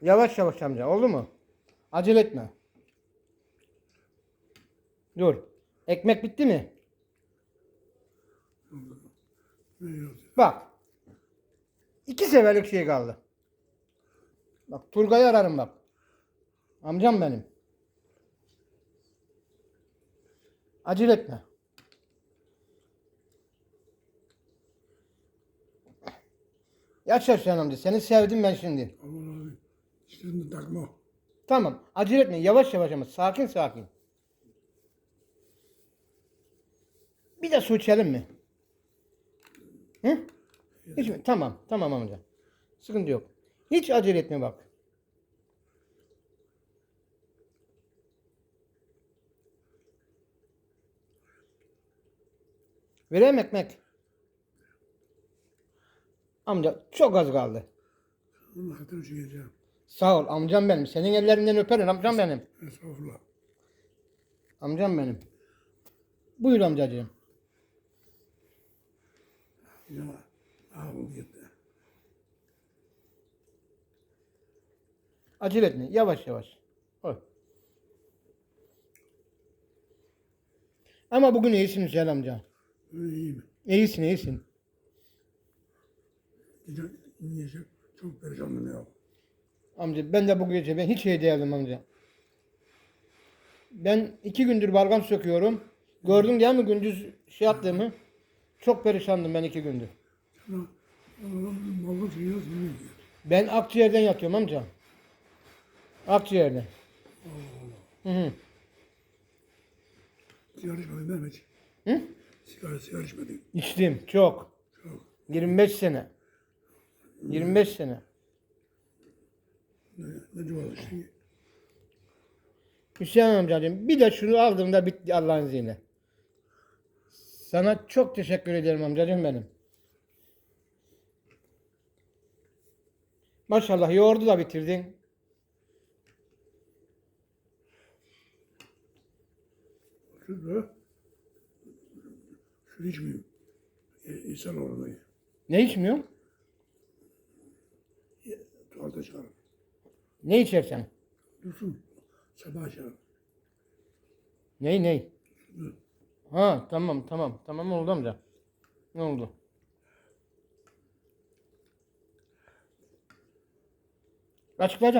Yavaş yavaş amca oldu mu? Acele etme. Dur. Ekmek bitti mi? Bak. İki seferlik şey kaldı. Bak Turgay'ı ararım bak. Amcam benim. Acele etme. Yaşa sen amca. Seni sevdim ben şimdi. Aman İşlerini takma. Tamam. Acele etme. Yavaş yavaş ama. Sakin sakin. Bir de su içelim mi? Hı? Hiç mi? Tamam. Tamam amca. Sıkıntı yok. Hiç acele etme bak. Vereyim ekmek. Amca çok az kaldı. Hatırı için yiyeceğim. Sağ ol amcam benim. Senin ellerinden öperim amcam benim. Estağfurullah. Amcam benim. Buyur amcacığım. Ya. Ağabey gitti. Acele etme. Yavaş yavaş. Oy. Ama bugün iyisin Hüseyin amca. Öyle iyi mi? İyisin iyisin. Gece yiyecek. Çok perişanım ya. Amca ben de bu gece ben hiç iyi değilim amca. Ben iki gündür balgam söküyorum. Gördün değil mi gündüz şey yaptığımı? Çok perişandım ben iki gündür. Sana mallık yiyoruz bunu yiyor. Ben akciğerden yatıyorum amca. Akciğerden. Hı hı. Sigara içmedin değil mi hiç? Hı? Sigara, sigara içmedin. İçtim çok. Çok. 25 sene. 25 sene. Cevap işte. Hüseyin amcacığım bir de şunu aldığımda bitti Allah'ın izniyle. Sana çok teşekkür ederim amcacığım benim. Maşallah yoğurdu da bitirdin. Şurada. Şunu içmeyeyim. E, insan orada. Ne içmiyorsun? Tuvalete çıkarım. Ne içersen? Dursun. Sabah içerim. Ney ney? Ha tamam tamam. Tamam oldu amca. Ne oldu? Açıklayacağım.